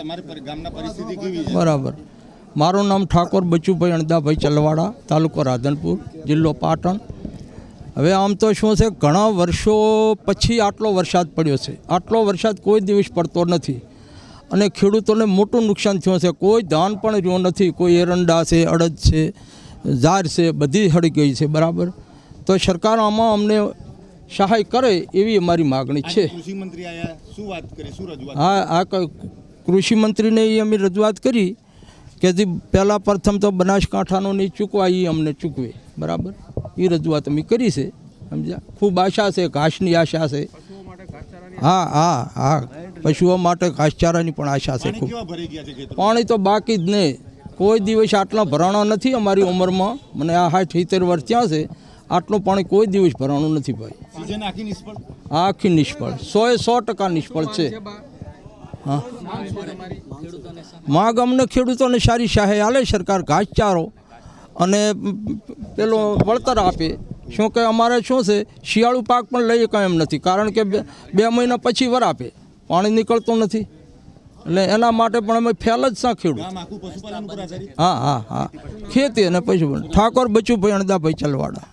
તમારી ગામના પરિસ્થિતિ કેવી છે? બરાબર. મારું નામ ઠાકોર બચુભાઈ અણદાભાઈ ચલવાડા તાલુકો રાધનપુર જિલ્લો પાટણ. હવે આમ તો શું છે ઘણા વર્ષો પછી આટલો વરસાદ પડ્યો છે. આટલો વરસાદ કોઈ દિવસ પડતો નથી. અને ખેડૂતોને મોટું નુકસાન થયું છે. કોઈ ધાન પણ રહ્યું નથી. કોઈ એરંડા છે અડદ છે ઝાર છે બધી હળી ગઈ છે. બરાબર? તો સરકાર આમાં અમને સહાય કરે એવી અમારી માગણી છે. હા આ ક- એ અમે રજૂઆત કરી કે જે પહેલાં પ્રથમ તો બનાસકાંઠાનો નહીં ચૂકવા એ અમને ચૂકવે. બરાબર? એ રજૂઆત અમે કરી છે. સમજ્યા? ખૂબ આશા છે ઘાસની આશા છે. હા હા હા. પશુઓ માટે ઘાસચારાની પણ આશા છે પાણી ખૂબ. પાણી તો બાકી જ નહીં કોઈ દિવસ આટલા ભરાણા નથી અમારી ઉંમરમાં. મને આ સાઠ સિત્તેર વર્ષ ત્યાં છે. આટલું પાણી કોઈ દિવસ ભરાણું નથી ભાઈ. આખી નિષ્ફળ? સો આખી નિષ્ફળ. સોએ સો ટકા નિષ્ફળ છે. હા. માગ અમને ખેડૂતોને સારી સહાય આલે સરકાર ઘાસચારો અને પેલો વળતર આપે. શું કે અમારે શું છે, શિયાળુ પાક પણ લઈ કાંઈ એમ નથી, કારણ કે બે મહિના પછી વર આપે, પાણી નીકળતું નથી. એટલે એના માટે પણ અમે ફેલ જ સા ખેડૂત. હા હા હા. ખેતી અને પશુપાલન ઠાકોર, બચુભાઈ અણદાભાઈ ચલવાડા.